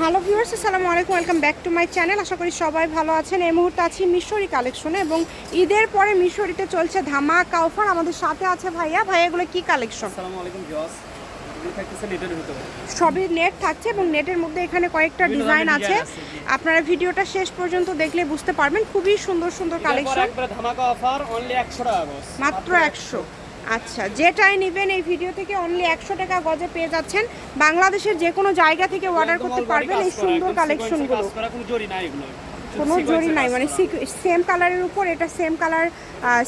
Hello viewers আসসালামু আলাইকুম welcome back to my channel. আশা করি সবাই ভালো আছেন। এই মুহূর্তে আছি মিশরি কালেকশনে এবং ঈদের পরে মিশরিতে চলছে ধামা অফার। আমাদের সাথে আছে ভাইয়া। ভাইয়া এগুলো কী কালেকশন? আসসালামু আলাইকুম সবই নেট থাকছে এবং নেটের মধ্যে এখানে কয়েকটা ডিজাইন আছে। আপনারা ভিডিওটা শেষ পর্যন্ত দেখলে বুঝতে পারবেন। খুবই সুন্দর সুন্দর কালেকশন। একবারে ধামাকা অফার অনলি 100 টাকা বস মাত্র একশো। আচ্ছা যেটাই নেবেন এই ভিডিও থেকে অনলি একশো টাকা গজে পেয়ে যাচ্ছেন। বাংলাদেশের যে কোনো জায়গা থেকে অর্ডার করতে পারবেন এই সুন্দর কালেকশনগুলো কোনো জরি নাই মানে সেম কালারের উপর এটা সেম কালার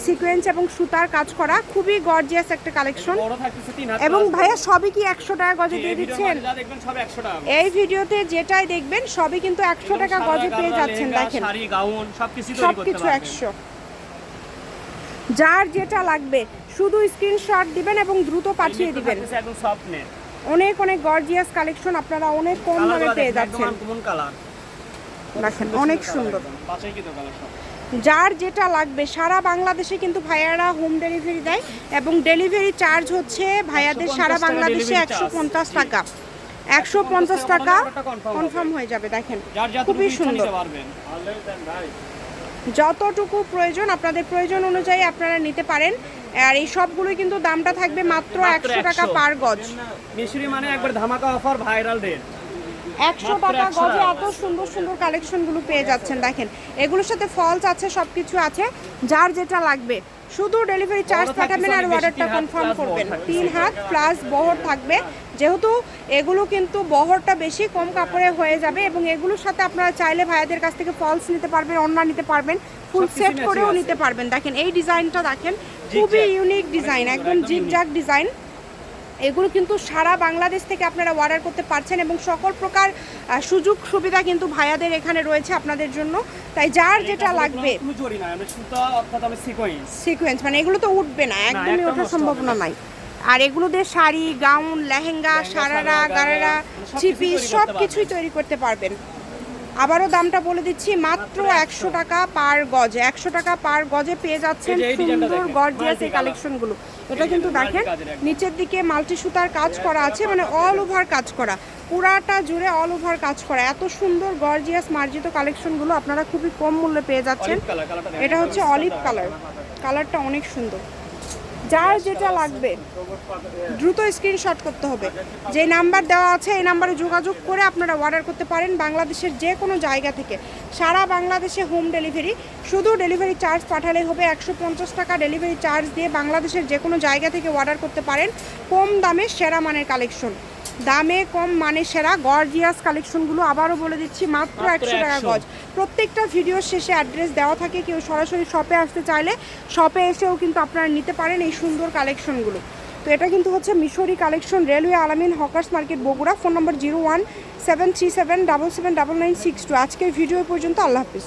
সিকোয়েন্স এবং সুতার কাজ করা খুবই গর্জিয়াস একটা কালেকশন বড় থাকতেছে 3 হাত এবং ভাইয়া সবই কি একশো টাকা গজে দিয়ে দিচ্ছেন? যা দেখবেন সব 100 টাকা এই ভিডিওতে যেটাই দেখবেন সবই কিন্তু একশো টাকা গজে পেয়ে যাচ্ছেন দেখেন। সবকিছু একশো। যার যেটা লাগবে শুধু স্ক্রিনশট দিবেন এবং দ্রুত পাঠিয়ে দিবেন। একদম সফট নেট অনেক অনেক গর্জিয়াস কালেকশন আপনারা অনেক কম দামে পেয়ে যাচ্ছেন। দেখেন অনেক সুন্দর। যার যেটা লাগবে সারা বাংলাদেশে কিন্তু ভাইয়ারা হোম ডেলিভারি দেয় এবং ডেলিভারি চার্জ হচ্ছে ভাইয়াদের সারা বাংলাদেশে একশো পঞ্চাশ টাকা। একশো পঞ্চাশ টাকা। কনফার্ম হয়ে যাবে দেখেন। খুবই সুন্দর। যতটুকু প্রয়োজন আপনাদের প্রয়োজন অনুযায়ী আপনারা নিতে পারেন। আর এই সবগুলোই কিন্তু দামটা থাকবে মাত্র একশো টাকা পার গজ। মিশরি মানে একবার ধামাকা অফার ভাইরাল রেট। একশো টাকা গজে এত সুন্দর সুন্দর কালেকশনগুলো পেয়ে যাচ্ছেন দেখেন। এগুলোর সাথে ফলস আছে সব কিছু আছে। যার যেটা লাগবে শুধু ডেলিভারি চার্জ থাকবেন আর অর্ডারটা কনফার্ম করবেন। তিন হাত প্লাস বহর থাকবে। যেহেতু এগুলো কিন্তু বহরটা বেশি কম কাপড়ে হয়ে যাবে এবং এগুলোর সাথে আপনারা চাইলে ভাইয়াদের কাছ থেকে ফলস নিতে পারবেন অন্য নিতে পারবেন ফুল সেট করেও নিতে পারবেন। দেখেন এই ডিজাইনটা দেখেন খুবই ইউনিক ডিজাইন একদম একদম জিগজাগ ডিজাইন এগুলো কিন্তু সারা বাংলাদেশ থেকে আপনারা অর্ডার করতে পারছেন এবং সকল প্রকার সুযোগ সুবিধা কিন্তু ভাইয়াদের এখানে রয়েছে আপনাদের জন্য। তাই যার যেটা লাগবে সিকোয়েন্স মানে এগুলো তো উঠবে না একদমই একদম ওঠার সম্ভাবনা না। নাই। আর এগুলো দিয়ে শাড়ি গাউন লেহেঙ্গা সারারা গারারা মানে চিপি সব কিছুই তৈরি করতে পারবেন। আবারও দামটা বলে দিচ্ছি মাত্র একশো টাকা পার গজে একশো টাকা পার গজে পেয়ে যাচ্ছেন সুন্দর গর্জিয়াস এই। কালেকশনগুলো এটা কিন্তু দেখেন নিচের দিকে মাল্টি সুতার কাজ করা আছে মানে অল ওভার কাজ করা। পুরাটা জুড়ে অল ওভার কাজ করা। এত সুন্দর গর্জিয়াস মার্জিত কালেকশনগুলো আপনারা খুবই কম মূল্যে পেয়ে যাচ্ছেন। এটা হচ্ছে অলিভ কালার কালারটা অনেক সুন্দর। যার যেটা লাগবে, দ্রুত স্ক্রিনশট করতে হবে। যে নাম্বার দেওয়া আছে, এই নাম্বারে যোগাযোগ করে আপনারা অর্ডার করতে পারেন বাংলাদেশের যে কোনো জায়গা থেকে। সারা বাংলাদেশে হোম ডেলিভারি শুধু ডেলিভারি চার্জ পাঠালেই হবে। একশো পঞ্চাশ টাকা ডেলিভারি চার্জ দিয়ে বাংলাদেশের যে কোনো জায়গা থেকে অর্ডার করতে পারেন। কম দামে সেরা মানের কালেকশন দামে কম মানে সেরা গর্জিয়াস কালেকশনগুলো আবারও বলে দিচ্ছি মাত্র একশো টাকা গজ। প্রত্যেকটা ভিডিওর শেষে অ্যাড্রেস দেওয়া থাকে কেউ সরাসরি শপে আসতে চাইলে শপে এসেও কিন্তু আপনারা নিতে পারেন এই সুন্দর কালেকশনগুলো তো এটা কিন্তু হচ্ছে Mishri collection railway Alamin hawkers market Bogura. Phone number zero one seven three seven double seven double nine six two আজকের ভিডিও পর্যন্ত আল্লাহ হাফিজ।